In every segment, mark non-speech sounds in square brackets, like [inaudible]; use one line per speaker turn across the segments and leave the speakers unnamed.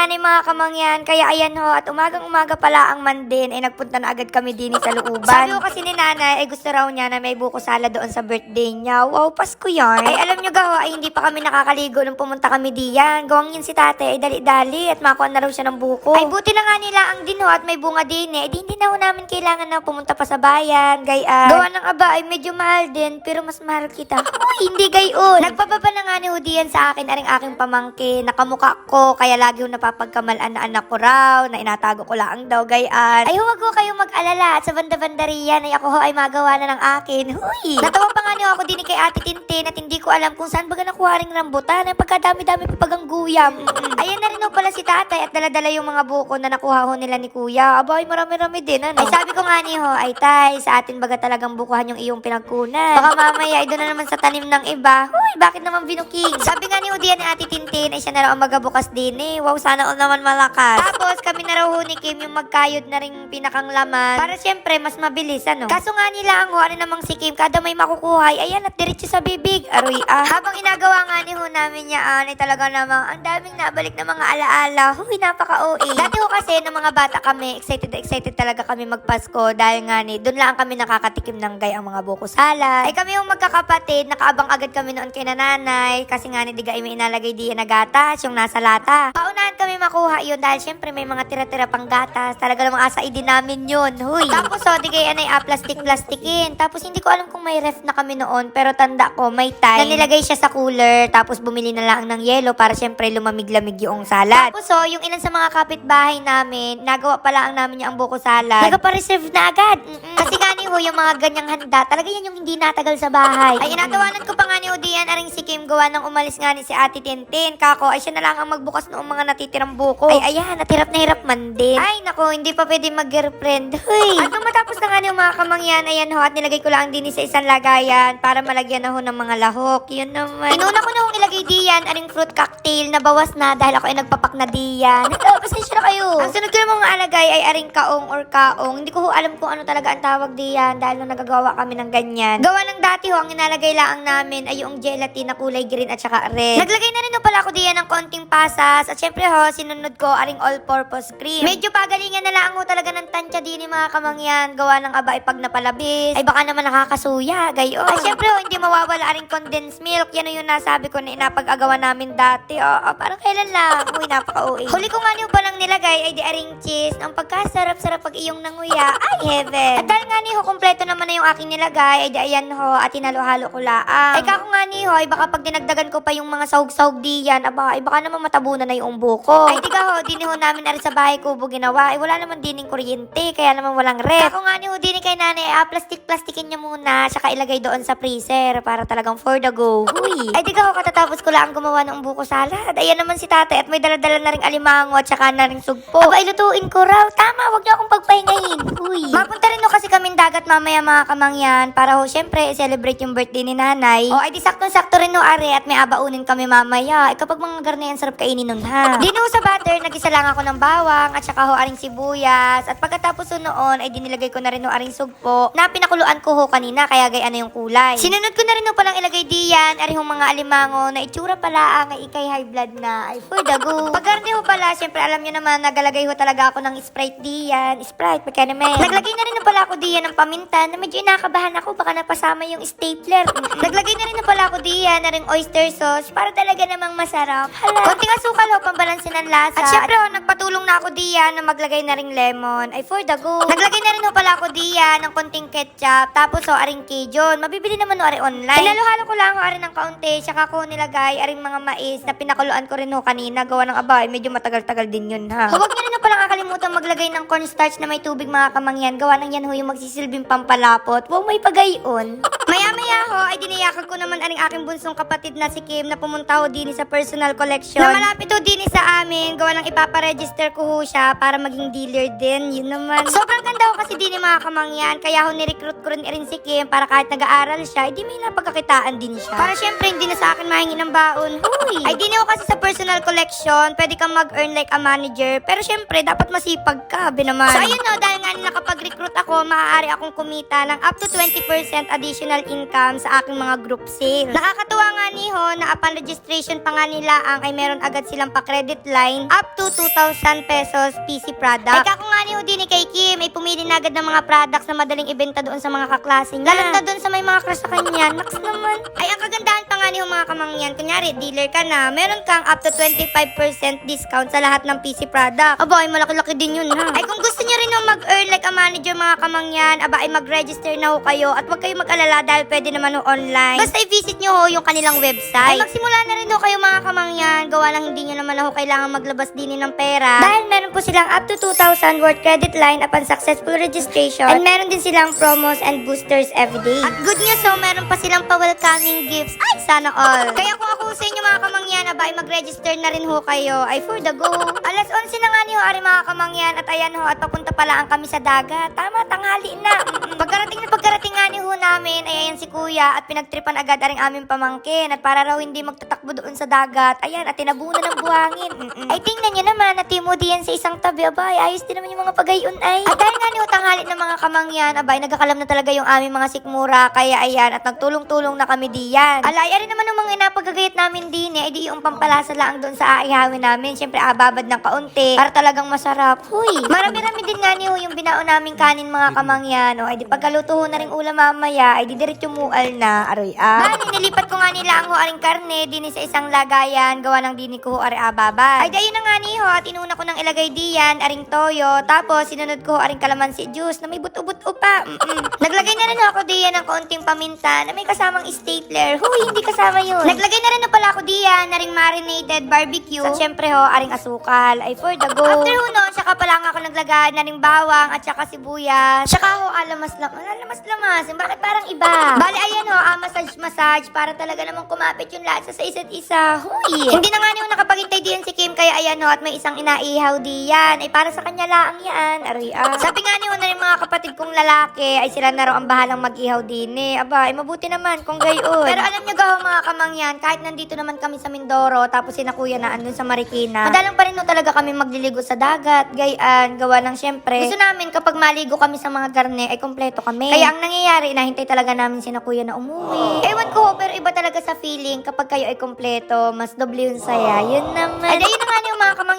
nga ni mga kamangyan, kaya ayan ho, at umagang umaga pala ang mandin, ay nagpunta na agad kami din sa looban. Sabi ko kasi ni nanay, ay gusto raw niya na may buko sala doon sa birthday niya. Wow, Pasko yan. Ay alam nyo gawa, ay hindi pa kami nakakaligo nung pumunta kami diyan. Gawang yun si tate, ay dali-dali, at makuha na raw siya ng buko. Ay buti na nga nila ang din ho, at may bunga din eh. Di hindi na ho namin kailangan na pumunta pa sa bayan, gayaan. Gawa ng aba ay medyo mahal din, pero mas mahal kita. Uy, hindi gayon. Nagpababa na nga ni Hudian sa akin, aring aking pamangkin, nakamuka ko, kaya lagi ho napapagkamalan na anak ko raw, na inatago ko lang daw, gayaan. Ay huwag ho kayong mag-alala, at sa banda-bandariyan, ay ako ho ay magawa na ng akin. Huy! Natawa pa nga niyo ako din kay Ate Tintin, at hindi ko alam kung saan baga nakuha ring rambutan, ay pagkadami-dami pa pagang guyam. Ayan na rin ho pala si tatay, at daladala yung mga buko na nakuha ho nila ni kuya. Aba, ay marami-rami din, ano? Ay sabi ko nga ni ho, ay tay, sa atin baga talagang bukuhan yung iyong pinagkunan. Baka mamaya, ay doon na naman sa tanim ng iba. Huy, bakit naman binuking? Sabi nga ni Udian ni Ate Tintin, ay siya na raw magabukas din eh. Wow, sana all naman malakas. Tapos, kami na raw ni Kim yung magkayod na rin pinakang laman. Para syempre, mas mabilis, ano? Kaso nga nila ang ano namang si Kim, kada may makukuha, ay ayan, at diretso sa bibig. Aroy ah. Habang inagawa nga ni ho namin yan, ay talaga namang ang daming nabalik na mga alaala. Huy, napaka-OA. Dati ho kasi, nung mga bata kami, excited excited talaga kami magpasko dahil nga ni, doon lang kami nakakatikim ng gay ang mga buko sala. Ay kami yung magkakapatid, nakaabang agad kami noon kay nanay kasi nga ni diga ay may inalagay di na gatas, yung nasa lata. Paunahan kami makuha yun dahil syempre may mga tira-tira pang gatas. Talaga namang asa idin namin yun. Huy. Tapos so, digay anay ah, plastic-plastikin. Tapos hindi ko alam kung may ref na kami noon pero tanda ko may time na nilagay siya sa cooler tapos bumili na lang ng yelo para syempre lumamig-lamig yung salad. Tapos so, yung ilan sa mga kapitbahay namin, nagawa pa lang namin yung buko salad. Nagpa-reserve na agad. Mm-mm. Kasi nga ni Ho, yung mga ganyang handa, talaga yan yung hindi natagal sa bahay. Ay, inatawanan ko pa nga Odian, aring si Kim, gawa ng umalis nga ni si Ate Tintin. Kako, ay siya na lang ang magbukas noong mga natitirang buko. Ay, ayan, natirap na hirap man din. Ay, nako, hindi pa pwede mag-girlfriend. Huy! At nung matapos na nga ni yung mga kamangyan, ayan ho, at nilagay ko lang din sa isang lagayan para malagyan na ho ng mga lahok. Yun naman. Inuna ko na hong ilagay diyan, aring fruit cocktail na bawas na dahil ako ay nagpapak na diyan. Hello, pasensya na kayo. Ang sunod ko namang alagay ay aring kaong or kaong. Hindi ko ho alam kung ano talaga ang tawag diyan dahil nung nagagawa kami ng ganyan. Gawa ng dati ho, ang inalagay lang namin ay yung gelatin na kulay green at saka red. Naglagay na rin ho pala ako diyan ng konting pasas at syempre ho, sinunod ko aring all-purpose cream. Medyo pagalingan na lang ho talaga ng tansya din ni mga kamangyan. Gawa ng aba ay pag napalabis, ay baka naman nakakasuya, gayon. Ay syempre ho, hindi mawawala aring condensed milk. Yan yung nasabi ko na inapag-agawa namin dati. Oo, parang kailan lang. Uy, napaka-uwi. Huli ko nga niyo palang nilagay ay di aring cheese. Ang pagkasarap-sarap pag iyong nanguya. Ay, heaven. At dahil nga ni ho, kumpleto naman na yung aking nilagay, ay di ayan ho, at hinalo-halo ko laang. Ay kako nga ni ho, ay baka pag dinagdagan ko pa yung mga sahog-sahog diyan, aba, ay baka naman matabunan na yung buko. Ay di ka ho, dini ho namin na rin sa bahay kubo ginawa. Ay wala naman dining kuryente, kaya naman walang ref. Kako nga ni ho, dini kay nanay, ah, plastic-plastikin niya muna, saka ilagay doon sa freezer para talagang for the go. Uy. Ay di ka ho, katatapos ko lang gumawa ng buko salad. Ayan naman si tatay at may daladala na rin alimango at saka na rin sugpo. Aba, ilutuin ko raw. Tama, wag niyo akong pagpahingahin. Uy. Mapunta rin ho kasi kaming dagat mamaya mga kamangyan para ho syempre celebrate yung birthday ni nanay. O ay di sakto-sakto rin ho are at may abaunin kami mamaya. Ay kapag mga garne yan sarap kainin nun ha. Di ho sa butter, nagisa lang ako ng bawang at saka ho aring sibuyas. At pagkatapos ho noon ay dinilagay ko na rin ho aring sugpo na pinakuluan ko ho kanina kaya gay ano yung kulay. Sinunod ko na rin ho palang ilagay diyan ari hong mga alimango na itsura pala ang ikay high blood na ay for the go. Pag garne ho pala, syempre alam niyo naman nagalagay ho talaga ako ng Sprite diyan. Sprite, magkano men. Naglagay na rin ho pala ako diyan ng paminta na medyo inakabahan ako baka napasama yung stapler. Naglagay na rin ho pala ako diyan na ring oyster sauce para talaga namang masarap. Hala. Konting asukal ho, pambalansin ng lasa. At syempre ho, nagpatulong na ako diyan na maglagay na ring lemon. Ay for the go. Naglagay na rin ho pala ako diyan ng konting ketchup. Tapos ho, aring Cajun. Mabibili naman ho, ari online. Hinalo-halo ko lang ho, ari ng kaunti. Tsaka ko nilagay, aring mga mais na pinakuluan ko rin ho kanina. Gawa ng abay, medyo matagal-tagal din yun ha. Huwag niyo rin ho palang kakalimutan maglagay ng cornstarch na may tubig mga kamangyan. Gawa ng yan ho yung magsisilbing pampalapot. Wow, may pagayon. [laughs] Ho, ay diniyakag ko naman aring aking bunsong kapatid na si Kim na pumunta ho din sa personal collection. Na malapit ho din sa amin. Gawa ng ipaparegister ko ho siya para maging dealer din. Yun naman. Sobrang ganda ho kasi din mga kamangyan. Kaya ho nirecruit ko rin, rin si Kim para kahit nag-aaral siya, hindi may napagkakitaan din siya. Para syempre hindi na sa akin mahingi ng baon. Huy! Ay din ho kasi sa personal collection, pwede kang mag-earn like a manager. Pero syempre, dapat masipag ka, binaman. So ayun ho, dahil nga nakapag-recruit ako, maaari akong kumita ng up to 20% additional income scam sa aking mga group sales. Nakakatuwa nga ni ho na upon registration pa nga nila ang ay meron agad silang pa-credit line up to 2,000 pesos PC product. Ay kako nga ni ho din ni kay Kim ay pumili na agad ng mga products na madaling ibenta doon sa mga kaklase niya. Lalo na doon sa may mga crush sa kanya. [laughs] Naks naman. Ay ang kagandahan pa nga ni ho mga kamangyan. Kunyari, dealer ka na, meron kang up to 25% discount sa lahat ng PC product. Aba, ay malaki-laki din yun ha. Ay kung gusto niyo rin mag-earn like a manager mga kamangyan, aba ay mag-register na ho kayo at huwag kayo mag-alala dahil pwede naman ho online. Basta i-visit nyo ho yung kanilang website. Ay magsimula na rin ho kayo mga kamangyan, gawa lang hindi nyo naman ho kailangan maglabas din ng pera. Dahil meron po silang up to 2,000 worth credit line upon successful registration. And meron din silang promos and boosters everyday. At good news ho, meron pa silang pa-welcoming gifts. Ay, sana all. [laughs] Kaya kung ako sa inyo mga kamangyan, aba ay mag-register na rin ho kayo. Ay for the go. Alas 11 na nga ni ho, ari mga kamangyan. At ayan ho, at papunta pala ang kami sa dagat. Tama, tanghali na. [laughs] Pagkarating na pagkarating nga ni ho namin, ay ayan si kuya at pinagtripan agad aring aming pamangkin. At para raw hindi magtatakbo doon sa dagat, ayan, at tinabunan ng buhangin. Mm-mm. Ay tingnan nyo naman, na Timothy yan sa isang tabi. Aba, ay ayos din naman yung mga pagayon ay. At dahil nga ni ho, tanghali ng mga kamangyan, aba, ay nagkakalam na talaga yung aming mga sikmura. Kaya ayan, at nagtulong-tulong na kami diyan. Alay, ari naman ng mga inapagagayat namin din eh. Ay di yung pampalasa lang doon sa aihawin namin. Siyempre, ababad ng kaunti. Para talagang masarap. Huy, marami-rami din nga niyo yung binao naming kanin mga kamangyan. O, ay di pagkaluto na rin ulam mamaya, ay di diretso mual na. Aroy ah. Bali, nilipat ko nga nila ang ho aring karne din sa isang lagayan. Gawa ng dini ko ho ari ababad. Ay di ayun na nga ni ho at inuna ko ng ilagay diyan aring toyo. Tapos sinunod ko aring kalamansi juice na may buto-buto pa. Naglagay na rin ako diyan ng kaunting paminta na may kasamang stapler. Huy, hindi kasama yun. Naglagay na rin na pala ako diyan na ring marinated barbecue. At syempre ho, aring asukal. Ay for the go. After ho no, saka pala nga ako naglagay na ring bawang at saka sibuyas. Saka ho, alamas lang. Alamas lamas. Bakit parang iba? Bali, ayan ho, ah, massage massage para talaga namang kumapit yung lasa sa isa't isa. Huy. Hindi na nga niyo nakapagintay diyan si Kim kaya ayan ho, at may isang inaihaw diyan. Ay para sa kanya laang yan. Aray ah. Sabi nga niyo na rin mga kapatid kong lalaki ay sila na raw ang bahalang mag-ihaw din eh. Aba, ay mabuti naman kung gayon. Pero alam niyo gaho mga kamangyan, kahit nandito naman kami sa Mindoro, tapos si Kuya na andun sa Marikina, madalang pa rin no talaga kami magliligo sa dagat, gayaan, gawa ng syempre. Gusto namin kapag maligo kami sa mga garne, ay kompleto kami. Kaya ang nangyayari, nahintay talaga namin si Kuya na umuwi. Ewan ko, pero iba talaga sa feeling kapag kayo ay kompleto, mas doble yung saya. Yun naman. Ay, yun na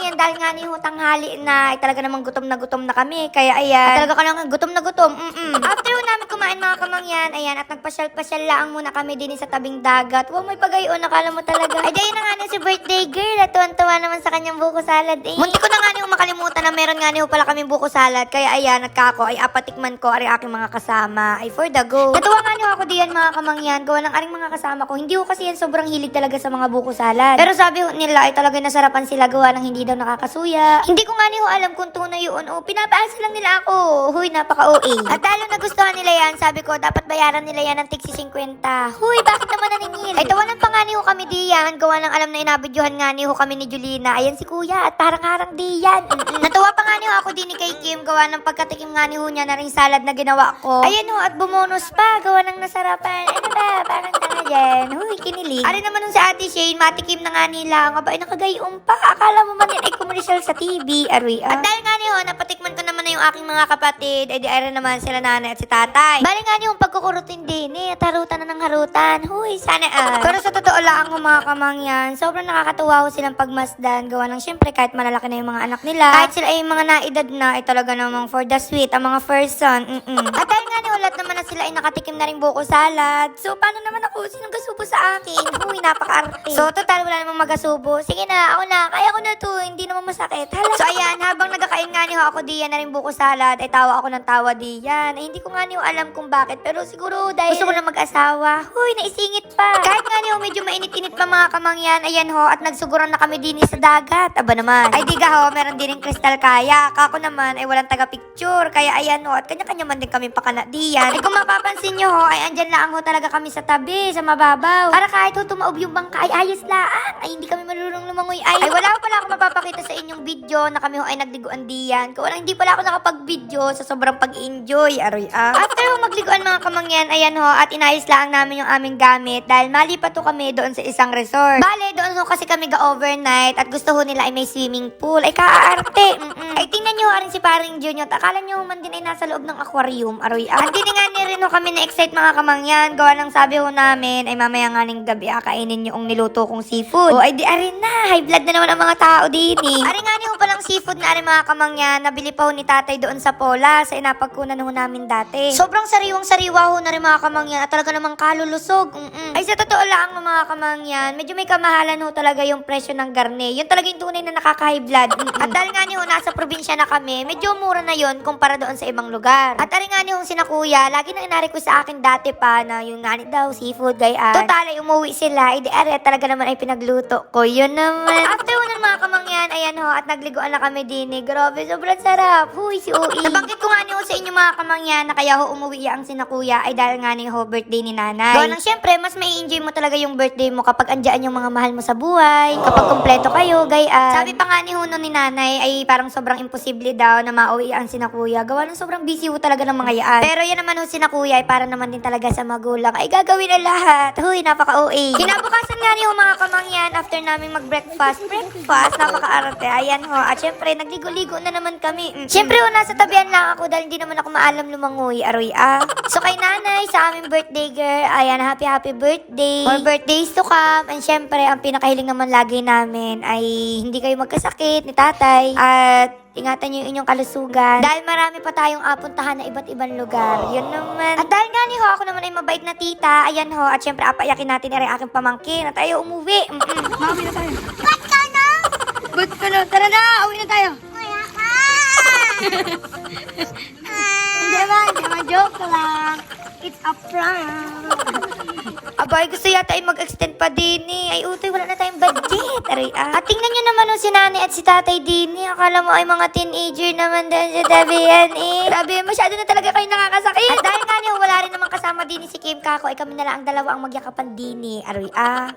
kamangyan, dahil nga niyo tanghali na, ay talaga namang gutom na gutom na kami. Kaya ayan, at talaga ka lang gutom na gutom. Mm-mm. After namin kumain mga kamangyan, ayan, at nagpasyal-pasyal lang muna kami din sa tabing dagat. Wow, may pagayon, nakala mo talaga. [laughs] Ay, dahil na nga niyo si birthday girl, at tuwan-tuwa naman sa kanyang buko salad eh. Munti ko na nga niyo makalimutan na meron nga niyo pala kami buko salad. Kaya ayan, at kako, ay apatikman ko, ari aking mga kasama. Ay, for the go. Natuwa nga niyo ako diyan mga kamangyan, gawa ng aring mga kasama ko. Hindi ko kasi yan sobrang hilig talaga sa mga buko salad. Pero sabi nila ay talaga nasarapan sila gawa ng hindi daw nakakasuya. Hindi ko nga niyo alam kung tunay yun o pinapaasa lang nila ako. Huy, napaka-OA. At dahil nagustuhan nila yan, sabi ko dapat bayaran nila yan ng tigsi 50. Huy, bakit naman naningil? Ay tawanan pa nga niyo kami diyan, gawa ng alam na inabidyohan nga niyo kami ni Julina. Ayan si kuya at parang harang diyan. Mm-mm. Natuwa pa nga niyo ako din ni kay Kim, gawa ng pagkatikim nga niyo niya na ring salad na ginawa ko. Ayan ho, at bumonus pa, gawa ng nasarapan. Ano ba, parang tanga dyan. Huy, kinilig. Ari naman nun sa ate Shane, matikim na nga nila. Nga ba, ay nakagayong pa. Akala mo man komersyal sa TV. Aroy, ah. At dahil nga niyo, napatikman ko naman na yung aking mga kapatid. Ay di ari naman sila nanay at si tatay. Bali nga niyo, pagkukurutin din eh. At harutan na ng harutan. Huy, sana ah. Pero sa totoo lang ang mga kamangyan, sobrang nakakatuwa ho silang pagmasdan. Gawa ng syempre kahit malalaki na yung mga anak nila. Kahit sila ay mga naedad na, ay talaga namang for the sweet, ang mga first son. Mm-mm. [laughs] At dahil nga niyo, lahat naman na sila ay nakatikim na rin buko salad. So, paano naman ako? Sinong gasubo sa akin? Huy, napaka-arte. So, total, wala namang magasubo. Sige na, ako na. Kaya ko na to. Hindi naman masakit. Hala. So, ayan, habang nagkakain nga niyo ako diyan na rin buko salad, ay tawa ako ng tawa diyan. Ay, hindi ko nga niyo alam kung bakit. Pero siguro dahil gusto ko na mag-asawa. Huy, naisingit pa. Kahit nga niyo, medyo mainit-init pa mga kamangyan. Ayan ho, at nagsuguran na kami din sa dagat. Aba naman. Ay, di ka ho, meron din yung crystal kaya. Kako naman, ay walang taga-picture. Kaya ayan ho, at kanya-kanya man din kami pakana diyan. Ay, kung mapapansin nyo ho, ay andyan lang ho talaga kami sa tabi, sa mababaw. Para kahit ho tumaob yung bangka, ay ayos laan. Ay, hindi kami marunong lumangoy. Ay, ay wala ko pala ako mapapakita sa inyong video na kami ho ay nagdiguan diyan. Kung walang hindi pala ako nakapag-video sa sobrang pag-enjoy, aroy ah. After ho magliguan mga kamangyan, ayan ho, at inayos lang namin yung aming gamit dahil malipat ho kami doon sa isang resort. Bale, doon ho kasi kami ga-overnight at gusto ho nila ay may swimming pool. Ay kaaarte. Mm-mm. Ay tingnan nyo rin si paring Junior. Akala nyo man din ay nasa loob ng aquarium, aroy ah. At hindi nga ni rin kami na-excite mga kamangyan. Gawa ng sabi ho namin, ay mamaya nga ning gabi ah, kainin nyo ang niluto kong seafood. O ay di arin na, high blood na naman ang mga tao din eh. Ari nga ni ho palang seafood na arin mga kamangyan, nabili pa ho ni tatay doon sa Pola, sa inapagkunan ho namin dati. Sobrang sariwang sariwa ho na rin mga kamangyan at talaga namang kalulusog. Mm-mm. Ay sa totoo lang mga kamangyan, medyo may kamahalan ho talaga yung presyo ng garne. Yun talaga yung tunay na nakaka-high blood. Mm-mm. At dahil nga ni ho nasa probinsya na kami, medyo mura na yon kumpara doon sa ibang lugar. At ari nga ni ho sina kuya, lagi nang inari ko sa akin dati pa na yung nga daw seafood gayaan. Total ay umuwi sila, edi are talaga naman ay pinagluto ko. Yun naman. [laughs] Kamangyan, ayan ho, at nagliguan na kami din eh. Grabe, sobrang sarap. Huy, si Ui. Nabanggit ko nga ni ho sa inyo mga kamangyan na kaya ho umuwi ang sina kuya ay dahil nga ni ho birthday ni nanay. Gawa nang syempre, mas may enjoy mo talaga yung birthday mo kapag andyan yung mga mahal mo sa buhay, kapag kompleto kayo, gayaan. Sabi pa nga ni nun ni nanay ay parang sobrang imposible daw na mauwi ang sina kuya. Gawa ng sobrang busy ho talaga ng mga yaan. Pero yan naman ho sina kuya ay para naman din talaga sa magulang ay gagawin na lahat. Huy, napaka-OA. Kinabukasan nga ni ho mga kamangyan after namin mag-breakfast. Breakfast, napaka-arte. Ayan ho. At syempre, nagligo-ligo na naman kami. Mm. Syempre ho, nasa tabihan lang ako dahil hindi naman ako maalam lumangoy. Aroy ah. So kay nanay, sa aming birthday girl, ayan, happy happy birthday. More birthdays to come. And syempre, ang pinakahiling naman lagi namin ay hindi kayo magkasakit ni tatay. At ingatan niyo yung inyong kalusugan. Dahil marami pa tayong apuntahan na iba't ibang lugar. Yun naman. At dahil nga ni ho, ako naman ay mabait na tita. Ayan ho. At syempre, apayakin natin na rin aking pamangkin. At tayo umuwi. Mm-mm.
Mami na tayo. Ba't ka na? Tara na! Uwi na tayo!
Kuya ka! [laughs]
Hindi ba? Hindi ba? Joke lang. It's a prank.
Abay, gusto yata ay mag-extend pa din eh. Ay, utoy, wala na tayong budget. Aray, ah. At tingnan nyo naman oh, si nanay at si tatay din eh. Akala mo ay mga teenager naman din sa tabihan eh. Grabe, masyado na talaga kayo nakakasakit. At dahil nga niyo, wala rin naman kasama din si Kim Kako, ay kami na lang ang dalawa ang magyakapan din eh. Aray, ah.